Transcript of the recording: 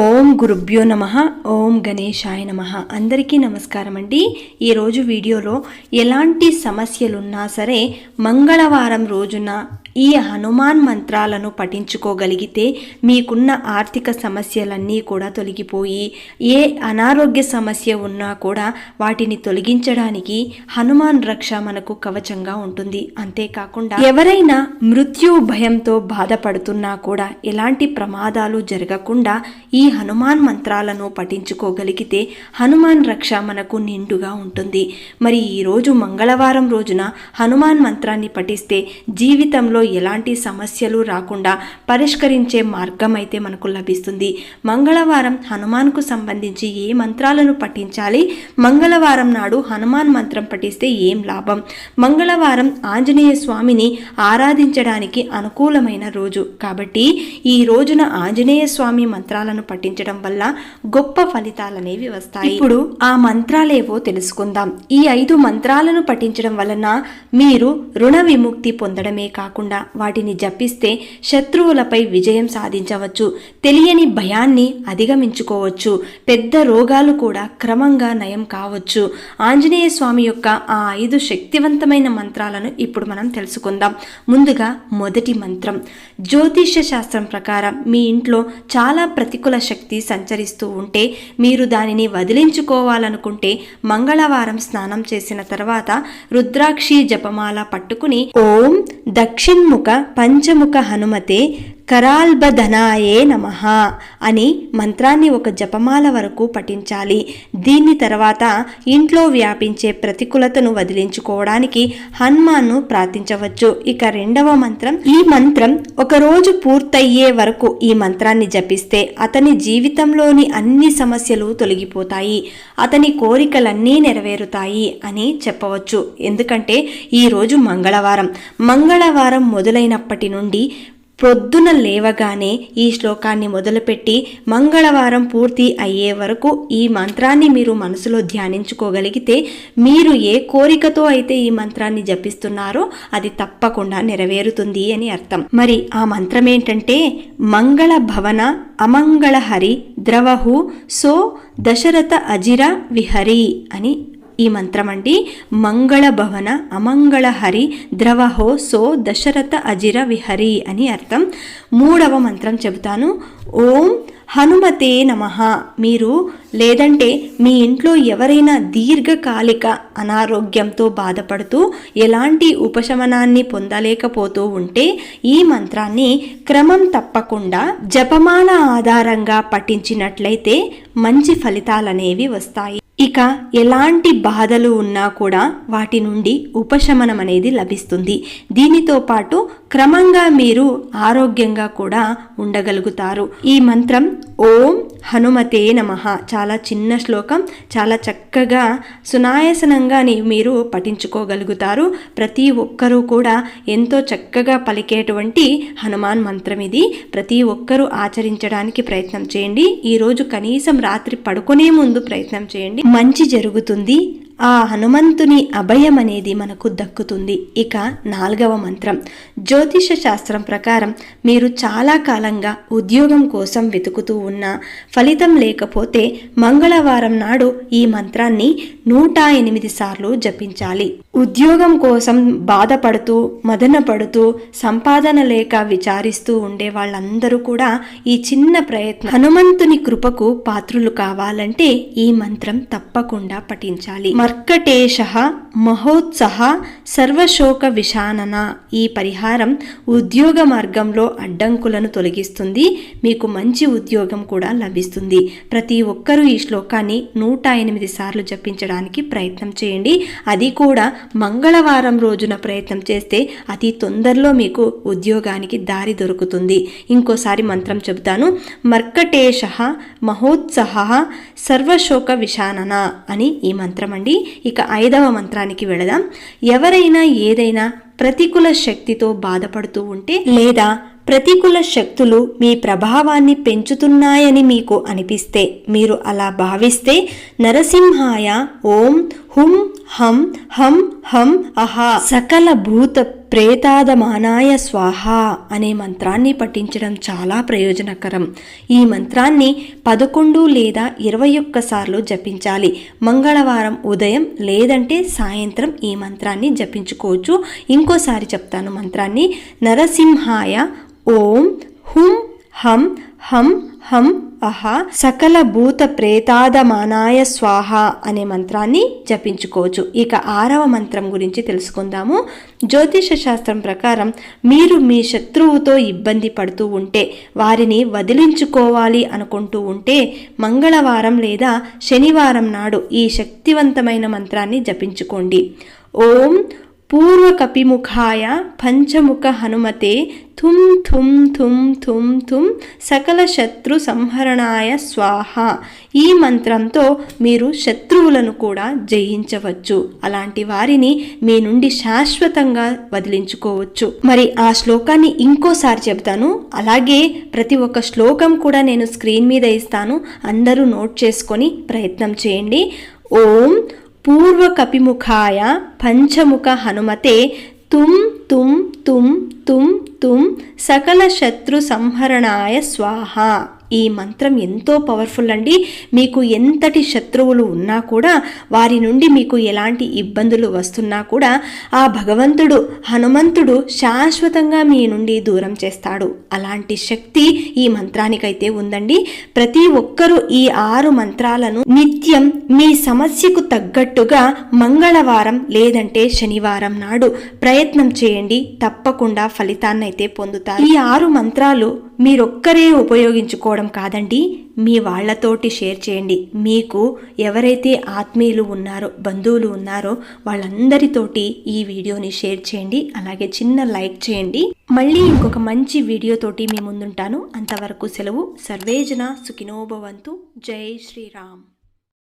ఓం గురుభ్యో నమ ఓం గణేశాయ నమ. అందరికీ నమస్కారం అండి. ఈరోజు వీడియోలో ఎలాంటి సమస్యలున్నా సరే మంగళవారం రోజున ఈ హనుమాన్ మంత్రాలను పఠించుకోగలిగితే మీకున్న ఆర్థిక సమస్యలన్నీ కూడా తొలగిపోయి ఏ అనారోగ్య సమస్య ఉన్నా కూడా వాటిని తొలగించడానికి హనుమాన్ రక్ష మనకు కవచంగా ఉంటుంది. అంతేకాకుండా ఎవరైనా మృత్యు భయంతో బాధపడుతున్నా కూడా ఎలాంటి ప్రమాదాలు జరగకుండా ఈ హనుమాన్ మంత్రాలను పఠించుకోగలిగితే హనుమాన్ రక్ష మనకు నిండుగా ఉంటుంది. మరి ఈరోజు మంగళవారం రోజున హనుమాన్ మంత్రాన్ని పఠిస్తే జీవితంలో ఎలాంటి సమస్యలు రాకుండా పరిష్కరించే మార్గం అయితే మనకు లభిస్తుంది. మంగళవారం హనుమాన్కు సంబంధించి ఏ మంత్రాలను పఠించాలి? మంగళవారం నాడు హనుమాన్ మంత్రం పఠిస్తే ఏం లాభం? మంగళవారం ఆంజనేయ స్వామిని ఆరాధించడానికి అనుకూలమైన రోజు. కాబట్టి ఈ రోజున ఆంజనేయ స్వామి మంత్రాలను పఠించడం వల్ల గొప్ప ఫలితాలనేవి వస్తాయి. ఇప్పుడు ఆ మంత్రాలేవో తెలుసుకుందాం. ఈ ఐదు మంత్రాలను పఠించడం వలన మీరు రుణ విముక్తి పొందడమే కాకుండా వాటిని జపిస్తే శత్రువులపై విజయం సాధించవచ్చు. తెలియని భయాన్ని అధిగమించుకోవచ్చు. పెద్ద రోగాలు కూడా క్రమంగా నయం కావచ్చు. ఆంజనేయ స్వామి యొక్క ఆ ఐదు శక్తివంతమైన మంత్రాలను ఇప్పుడు మనం తెలుసుకుందాం. ముందుగా మొదటి మంత్రం. జ్యోతిష్య శాస్త్రం ప్రకారం మీ ఇంట్లో చాలా ప్రతికూల శక్తి సంచరిస్తూ ఉంటే మీరు దానిని వదిలించుకోవాలనుకుంటే మంగళవారం స్నానం చేసిన తర్వాత రుద్రాక్షి జపమాల పట్టుకుని ఓం దక్షిణ దక్షిణ్ముఖ పంచముఖ హనుమతే కరాల్బధనాయే నమ అని మంత్రాన్ని ఒక జపమాల వరకు పఠించాలి. దీని తర్వాత ఇంట్లో వ్యాపించే ప్రతికూలతను వదిలించుకోవడానికి హనుమాన్ను ప్రార్థించవచ్చు. ఇక రెండవ మంత్రం ఈ మంత్రం ఒక రోజు పూర్తయ్యే వరకు ఈ మంత్రాన్ని జపిస్తే అతని జీవితంలోని అన్ని సమస్యలు తొలగిపోతాయి. అతని కోరికలన్నీ నెరవేరుతాయి అని చెప్పవచ్చు. ఎందుకంటే ఈరోజు మంగళవారం. మంగళవారం మొదలైనప్పటి నుండి పొద్దున లేవగానే ఈ శ్లోకాన్ని మొదలుపెట్టి మంగళవారం పూర్తి అయ్యే వరకు ఈ మంత్రాన్ని మీరు మనసులో ధ్యానించుకోగలిగితే మీరు ఏ కోరికతో అయితే ఈ మంత్రాన్ని జపిస్తున్నారో అది తప్పకుండా నెరవేరుతుంది అని అర్థం. మరి ఆ మంత్రం ఏంటంటే మంగళ భవన అమంగళ హరి ద్రవహు సో దశరథ అజిర విహరి అని ఈ మంత్రం అండి. మంగళ భవన అమంగళ హరి ద్రవహో సో దశరథ అజిర విహరి అని అర్థం. మూడవ మంత్రం చెబుతాను. ఓం హనుమతే నమ. మీరు లేదంటే మీ ఇంట్లో ఎవరైనా దీర్ఘకాలిక అనారోగ్యంతో బాధపడుతూ ఎలాంటి ఉపశమనాన్ని పొందలేకపోతూ ఉంటే ఈ మంత్రాన్ని క్రమం తప్పకుండా జపమాల ఆధారంగా పఠించినట్లయితే మంచి ఫలితాలనేవి వస్తాయి. ఇక ఎలాంటి బాధలు ఉన్నా కూడా వాటి నుండి ఉపశమనం అనేది లభిస్తుంది. దీనితో పాటు క్రమంగా మీరు ఆరోగ్యంగా కూడా ఉండగలుగుతారు. ఈ మంత్రం ఓం హనుమతే నమ. చాలా చిన్న శ్లోకం చాలా చక్కగా సునాయసనంగా మీరు పఠించుకోగలుగుతారు. ప్రతి ఒక్కరూ కూడా ఎంతో చక్కగా పలికేటువంటి హనుమాన్ మంత్రం ఇది. ప్రతి ఒక్కరూ ఆచరించడానికి ప్రయత్నం చేయండి. ఈరోజు కనీసం రాత్రి పడుకునే ముందు ప్రయత్నం చేయండి. మంచి జరుగుతుంది. ఆ హనుమంతుని అభయం అనేది మనకు దక్కుతుంది. ఇక నాలుగవ మంత్రం. జ్యోతిష శాస్త్రం ప్రకారం మీరు చాలా కాలంగా ఉద్యోగం కోసం వెతుకుతూ ఉన్న ఫలితం లేకపోతే మంగళవారం నాడు ఈ మంత్రాన్ని నూట ఎనిమిది సార్లు జపించాలి. ఉద్యోగం కోసం బాధపడుతూ మదనపడుతూ సంపాదన లేక విచారిస్తూ ఉండే వాళ్ళందరూ కూడా ఈ చిన్న ప్రయత్నం. హనుమంతుని కృపకు పాత్రులు కావాలంటే ఈ మంత్రం తప్పకుండా పఠించాలి. మర్కటేశ మహోత్సహ సర్వశోక విషానన ఈ పరిహారం ఉద్యోగ మార్గంలో అడ్డంకులను తొలగిస్తుంది. మీకు మంచి ఉద్యోగం కూడా లభిస్తుంది. ప్రతి ఒక్కరూ ఈ శ్లోకాన్ని నూట ఎనిమిది సార్లు జపించడానికి ప్రయత్నం చేయండి. అది కూడా మంగళవారం రోజున ప్రయత్నం చేస్తే అతి తొందరలో మీకు ఉద్యోగానికి దారి దొరుకుతుంది. ఇంకోసారి మంత్రం చెబుతాను. మర్కటేశ మహోత్సహ సర్వశోక విషానన అని ఈ మంత్రం అండి. ఇక ఐదవ మంత్రానికి వెళదాం. ఎవరైనా ఏదైనా ప్రతికూల శక్తితో బాధపడుతూ ఉంటే లేదా ప్రతికూల శక్తులు మీ ప్రభావాన్ని పెంచుతున్నాయని మీకు అనిపిస్తే మీరు అలా భావిస్తే నరసింహాయ ఓం హుం హం హం హం అహా. సకల భూత ప్రేతాదమానాయ స్వాహ అనే మంత్రాన్ని పఠించడం చాలా ప్రయోజనకరం. ఈ మంత్రాన్ని పదకొండు లేదా ఇరవై ఒక్కసార్లు జపించాలి. మంగళవారం ఉదయం లేదంటే సాయంత్రం ఈ మంత్రాన్ని జపించుకోవచ్చు. ఇంకోసారి చెప్తాను మంత్రాన్ని. నరసింహాయ ఓం హుం హం హం హం అహ సకల భూత ప్రేతాదమానాయ స్వాహ అనే మంత్రాన్ని జపించుకోవచ్చు. ఇక ఆరవ మంత్రం గురించి తెలుసుకుందాము. జ్యోతిష శాస్త్రం ప్రకారం మీరు మీ శత్రువుతో ఇబ్బంది పడుతూ ఉంటే వారిని వదిలించుకోవాలి అనుకుంటూ ఉంటే మంగళవారం లేదా శనివారం నాడు ఈ శక్తివంతమైన మంత్రాన్ని జపించుకోండి. ఓం పూర్వకపిముఖాయ పంచముఖ హనుమతే థుం థుం థుం థుం థుం సకల శత్రు సంహరణాయ స్వాహ ఈ మంత్రంతో మీరు శత్రువులను కూడా జయించవచ్చు. అలాంటి వారిని మీ నుండి శాశ్వతంగా వదిలించుకోవచ్చు. మరి ఆ శ్లోకాన్ని ఇంకోసారి చెబుతాను. అలాగే ప్రతి ఒక్క శ్లోకం కూడా నేను స్క్రీన్ మీద ఇస్తాను. అందరూ నోట్ చేసుకొని ప్రయత్నం చేయండి. ఓం పూర్వకపిముఖాయ పంచముఖ హనుమతే తుం తుం తుం తుం తుం సకల శత్రు సంహరణాయ స్వాహ ఈ మంత్రం ఎంతో పవర్ఫుల్ అండి. మీకు ఎంతటి శత్రువులు ఉన్నా కూడా వారి నుండి మీకు ఎలాంటి ఇబ్బందులు వస్తున్నా కూడా ఆ భగవంతుడు హనుమంతుడు శాశ్వతంగా మీ నుండి దూరం చేస్తాడు. అలాంటి శక్తి ఈ మంత్రానికైతే ఉందండి. ప్రతి ఒక్కరూ ఈ ఆరు మంత్రాలను నిత్యం మీ సమస్యకు తగ్గట్టుగా మంగళవారం లేదంటే శనివారం నాడు ప్రయత్నం చేయండి. తప్పకుండా ఫలితాన్నైతే పొందుతారు. ఈ ఆరు మంత్రాలు మీరొక్కరే ఉపయోగించుకోవడం కాదండి. మీ వాళ్ళతోటి షేర్ చేయండి. మీకు ఎవరైతే ఆత్మీయులు ఉన్నారో బంధువులు ఉన్నారో వాళ్ళందరితోటి ఈ వీడియోని షేర్ చేయండి. అలాగే చిన్న లైక్ చేయండి. మళ్ళీ ఇంకొక మంచి వీడియోతోటి మీ ముందుంటాను. అంతవరకు సెలవు. సర్వేజన సుఖినోభవంతు జై శ్రీరామ్.